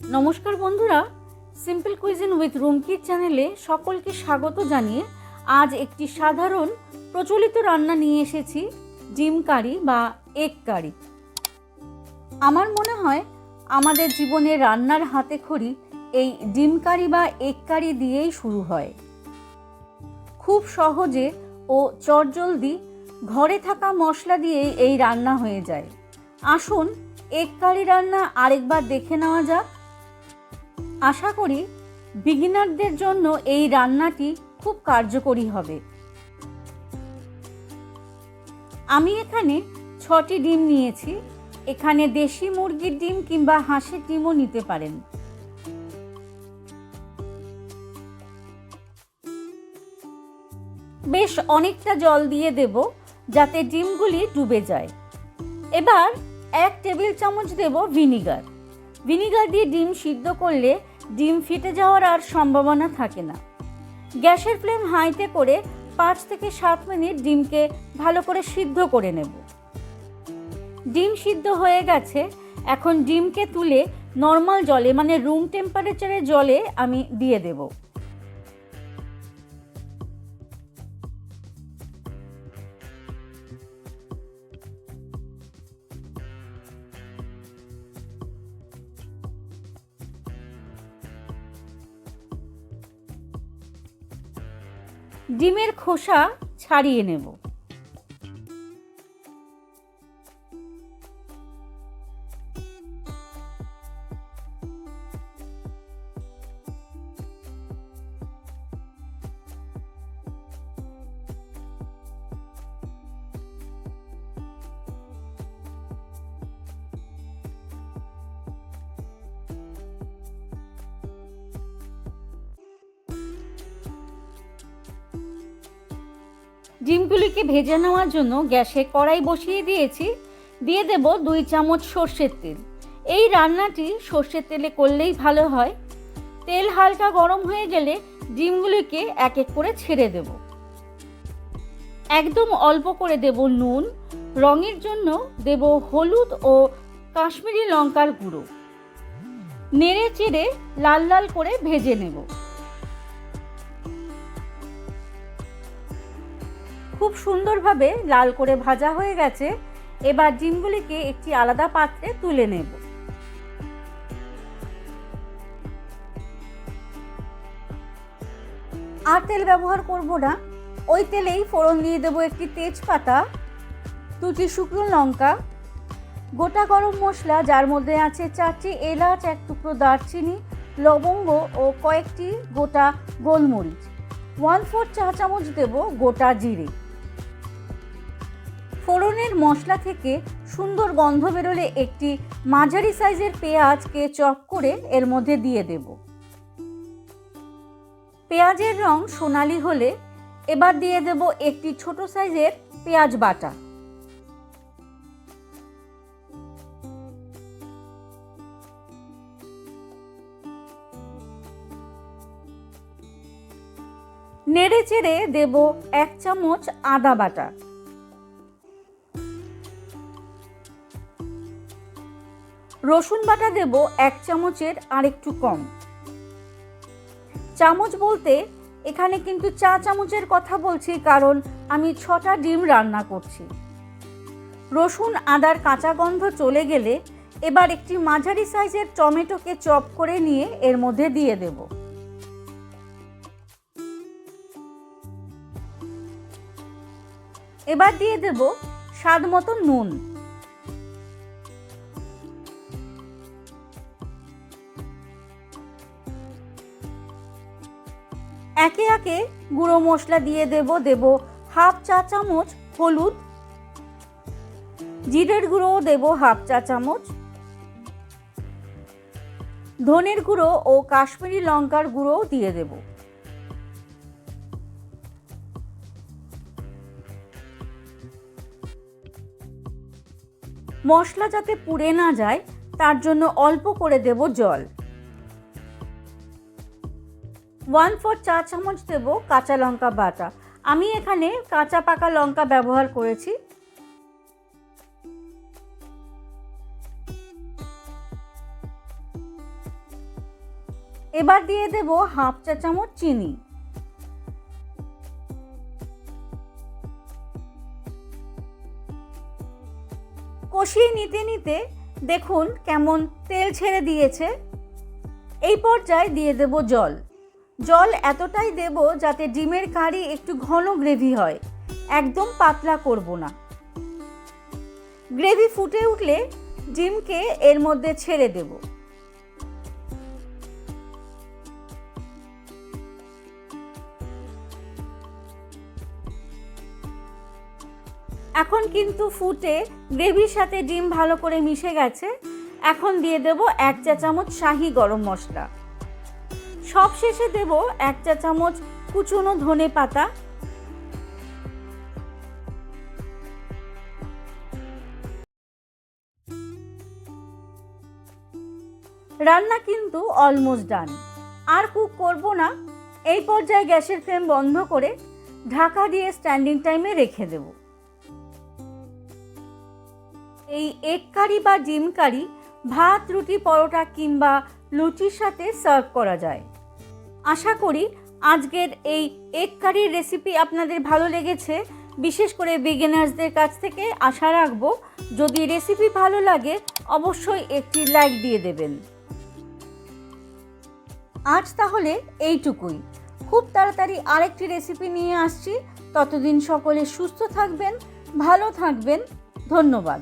নমস্কার বন্ধুরা simple cuisine with রুমকির চ্যানেলে সকলকে স্বাগত জানিয়ে আজ একটি সাধারণ প্রচলিত রান্না নিয়ে এসেছি, ডিম কারি বা এগ কারি। আমার মনে হয় আমাদের জীবনে রান্নার হাতে খড়ি এই ডিম কারি বা এগ কারি দিয়েই শুরু হয়। খুব সহজে ও চটজলদি ঘরে থাকা মশলা দিয়েই এই রান্না হয়ে যায়। আসুন এগ কারি রান্না আরেকবার দেখে নেওয়া যাক। আশা করি বিগিনারদের জন্য এই রান্নাটি খুব কার্যকরী হবে। আমি এখানে ছটি ডিম নিয়েছি। এখানে দেশি মুরগির ডিম কিংবা হাঁসের ডিমও নিতে পারেন। বেশ অনেকটা জল দিয়ে দেব যাতে ডিমগুলি ডুবে যায়। এবার এক টেবিল চামচ দেব ভিনিগার। ভিনিগার দিয়ে ডিম সিদ্ধ করলে ডিম ফেটে যাওয়ার আর সম্ভাবনা থাকে না। গ্যাসের ফ্লেম হাইতে করে পাঁচ থেকে সাত মিনিট ডিমকে ভালো করে সিদ্ধ করে নেব। ডিম সিদ্ধ হয়ে গেছে। এখন ডিমকে তুলে নর্মাল জলে মানে রুম টেম্পারেচারের জলে আমি দিয়ে দেব। ডিমের খোসা ছাড়িয়ে নেব। ডিমগুলিকে ভেজে নেওয়ার জন্য গ্যাসে কড়াই বসিয়ে দিয়েছি। দিয়ে দেব দুই চামচ সর্ষের তেল। এই রান্নাটি সর্ষের তেলে করলেই ভালো হয়। তেল হালকা গরম হয়ে গেলে ডিমগুলিকে এক এক করে ছেড়ে দেব। একদম অল্প করে দেব নুন। রঙের জন্য দেব হলুদ ও কাশ্মীরি লঙ্কার গুঁড়ো। নেড়ে চেড়ে লাল লাল করে ভেজে নেব। খুব সুন্দরভাবে লাল করে ভাজা হয়ে গেছে। এবার ডিমগুলিকে একটি আলাদা পাত্রে তুলে নেব। আর তেল ব্যবহার করব না। ওই তেলেই ফোড়ন দিয়ে দেবো একটি তেজপাতা, দুটি শুকনো লঙ্কা, গোটা গরম মশলা, যার মধ্যে আছে চারটি এলাচ, এক টুকরো দারচিনি, লবঙ্গ ও কয়েকটি গোটা গোলমরিচ। ওয়ান ফোর চা চামচ দেব গোটা জিরে। ফোড়নের মশলা থেকে সুন্দর গন্ধ বেরোলে একটি মাঝারি সাইজের পেঁয়াজকে চপ করে এর মধ্যে দিয়ে দেব। পেঁয়াজের রং সোনালি হলে এবার দিয়ে দেব একটি ছোট সাইজের পেঁয়াজ বাটা। নেড়ে চেড়ে দেব এক চামচ আদা বাটা। রসুন বাটা দেব এক চামচের আরেকটু কম। চামচ বলতে এখানে কিন্তু চা চামচের কথা বলছি, কারণ আমি ছটা ডিম রান্না করছি। রসুন, আদার কাঁচা গন্ধ চলে গেলে এবার একটি মাঝারি সাইজের টমেটোকে চপ করে নিয়ে এর মধ্যে দিয়ে দেব। এবার দিয়ে দেব স্বাদ মতো নুন। একে একে গুঁড়ো মশলা দিয়ে দেব দেব হাফ চা চামচ হলুদ, জিরের গুঁড়োও দেব হাফ চা চামচ, ধনের গুঁড়ো ও কাশ্মীরি লঙ্কার গুঁড়োও দিয়ে দেব। মশলা যাতে পুড়ে না যায়, তার জন্য অল্প করে দেব জল। ওয়ান ফোর চা চামচ দেব কাঁচা লঙ্কা বাটা। আমি এখানে কাঁচা পাকা লঙ্কা ব্যবহার করেছি। এবার দিয়ে দেব হাফ চা চামচ চিনি। কষিয়ে নিতে নিতে দেখুন কেমন তেল ছেড়ে দিয়েছে। এই পর্যায়ে দিয়ে দেব জল। জল এতটাই দেব যাতে ডিমের কারি একটু ঘন গ্রেভি হয়। একদম পাতলা করব না। গ্রেভি ফুটে উঠলে ডিমকে এর মধ্যে ছেড়ে দেব। এখন কিন্তু ফুটে গ্রেভির সাথে ডিম ভালো করে মিশে গেছে। এখন দিয়ে দেব এক চা চামচ শাহি গরম মশলা। সব শেষে দেব এক চা চামচ কুচনো ধনে পাতা। রান্না কিন্তু অলমোস্ট ডান আর কুক করব না, এই পর্যায়ে গ্যাসের ফ্লেম বন্ধ করে ঢাকা দিয়ে স্ট্যান্ডিং টাইমে রেখে দেব। এই এগ কারি বা ডিম কারি ভাত, রুটি, পরোটা কিংবা লুচির সাথে সার্ভ করা যায়। আশা করি আজকের এই এগ কারির রেসিপি আপনাদের ভালো লেগেছে। বিশেষ করে বিগিনার্সদের কাছ থেকে আশা রাখব, যদি রেসিপি ভালো লাগে, অবশ্যই একটি লাইক দিয়ে দেবেন। আজ তাহলে এইটুকুই। খুব তাড়াতাড়ি আরেকটি রেসিপি নিয়ে আসছি। ততদিন সকলে সুস্থ থাকবেন, ভালো থাকবেন। ধন্যবাদ।